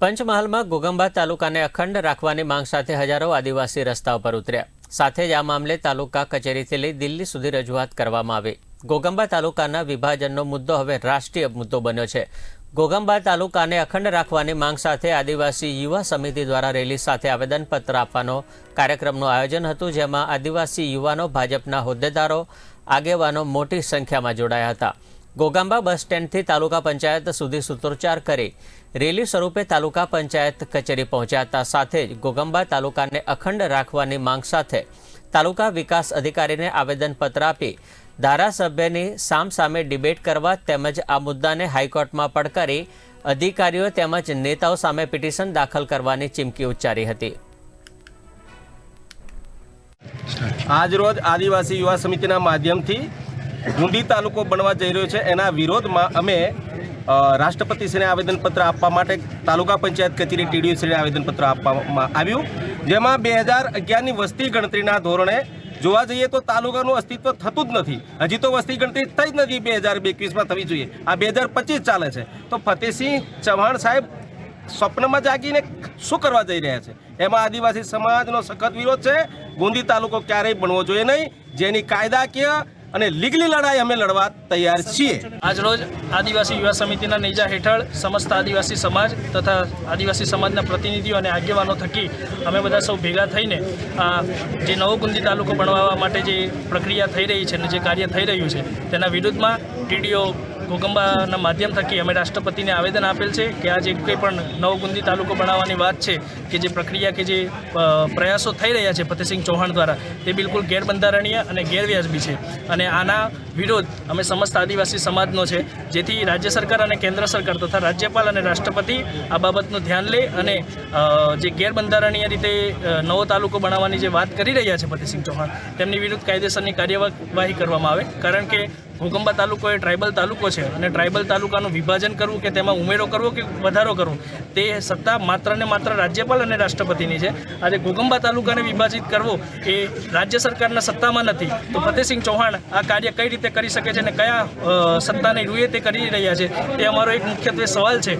પંચમહાલમાં ગોગંબા તાલુકાને અખંડ રાખવાની માંગ સાથે હજારો આદિવાસી રસ્તા ઉપર ઉતર્યા. સાથે જ આ મામલે તાલુકા કચેરીથી લઈ દિલ્હી સુધી રજૂઆત કરવામાં આવી. ગોગંબા તાલુકાના વિભાજનનો મુદ્દો હવે રાષ્ટ્રીય મુદ્દો બન્યો છે. ગોગંબા તાલુકાને અખંડ રાખવાની માંગ સાથે આદિવાસી યુવા સમિતિ દ્વારા રેલી સાથે આવેદનપત્ર આપવાનો કાર્યક્રમનું આયોજન હતું, જેમાં આદિવાસી યુવાનો, ભાજપના હોદ્દેદારો, આગેવાનો મોટી સંખ્યામાં જોડાયા હતા. ગોગાંબા બસ સ્ટેન્ડથી તાલુકા પંચાયત સુધી સૂત્રોચ્ચાર કરી રેલી સ્વરૂપે તાલુકા પંચાયત કચેરી પહોંચ્યા સાથે જ ગોગાંબા તાલુકાને અખંડ રાખવાની માંગ સાથે તાલુકા વિકાસ અધિકારીને આવેદનપત્ર આપી ધારાસભ્યની સામસામે ડિબેટ કરવા તેમજ આ મુદ્દાને હાઈકોર્ટમાં પડકારી અધિકારીઓ તેમજ નેતાઓ સામે પિટિશન દાખલ કરવાની ચીમકી ઉચ્ચારી હતી. આજરોજ આદિવાસી યુવા સમિતિના માધ્યમથી ગુંદી તાલુકો બનવા જઈ રહ્યો છે. એના વિરોધમાં અમે રાષ્ટ્રપતિ રાષ્ટ્રપતિશ્રીને આવેદનપત્ર આપવા માટે તાલુકા પંચાયત કચેરી ટીડીઓશ્રીને આવેદનપત્ર આપવામાં આવ્યું. જેમાં બે હજાર અગિયારની વસ્તી ગણતરીના ધોરણે જોવા જઈએ તો તાલુકાનું અસ્તિત્વ થતું જ નથી. હજી તો વસ્તી ગણતરી થઈ જ નથી બે હજાર એકવીસમાં, થવી જોઈએ. આ બે હજાર પચીસ ચાલે છે. તો ફતેહસિંહ ચૌહાણ સાહેબ સ્વપ્નમાં જાગીને શું કરવા જઈ રહ્યા છે? એમાં આદિવાસી સમાજનો સખત વિરોધ છે. ગુંદી તાલુકો ક્યારેય બનવો જોઈએ નહીં. જેની કાયદાકીય અને લીગલી લડાઈ અમે લડવા તૈયાર છીએ. આજરોજ આદિવાસી યુવા સમિતિના નેજા હેઠળ સમસ્ત આદિવાસી સમાજ તથા આદિવાસી સમાજના પ્રતિનિધિઓ અને આગેવાનો થકી અમે બધા સૌ ભેગા થઈને જે નવો તાલુકો બનાવવા માટે જે પ્રક્રિયા થઈ રહી છે અને જે કાર્ય થઈ રહ્યું છે, તેના વિરુદ્ધમાં ટીડીઓ ગોગંબાના માધ્યમ થકી અમે રાષ્ટ્રપતિને આવેદન આપેલ છે કે આ જે કંઈ પણ નવગુંદી તાલુકો બનાવવાની વાત છે કે જે પ્રક્રિયા કે જે પ્રયાસો થઈ રહ્યા છે ફતેહસિંહ ચૌહાણ દ્વારા, તે બિલકુલ ગેરબંધારણીય અને ગેરવ્યાજબી છે. અને આના વિરોધ અમે સમસ્ત આદિવાસી સમાજનો છે, જેથી રાજ્ય સરકાર અને કેન્દ્ર સરકાર તથા રાજ્યપાલ અને રાષ્ટ્રપતિ આ બાબતનું ધ્યાન લે અને જે ગેરબંધારણીય રીતે નવો તાલુકો બનાવવાની જે વાત કરી રહ્યા છે ફતેહસિંહ ચૌહાણ, તેમની વિરુદ્ધ કાયદેસરની કાર્યવાહી કરવામાં આવે. કારણ કે ઘોગંબા તાલુકો એ ટ્રાઇબલ તાલુકો છે અને ટ્રાઇબલ તાલુકાનું વિભાજન કરવું કે તેમાં ઉમેરો કરવો કે વધારો કરવો, તે સત્તા માત્ર ને માત્ર રાજ્યપાલ અને રાષ્ટ્રપતિની છે. આજે ઘોગંબા તાલુકાને વિભાજિત કરવો એ રાજ્ય સરકારના સત્તામાં નથી. તો ફતેહસિંહ ચૌહાણ આ કાર્ય કઈ રીતે કરી શકે છે અને કયા સત્તાને રૂએ તે કરી રહ્યા છે, તે અમારો એક મુખ્યત્વે સવાલ છે.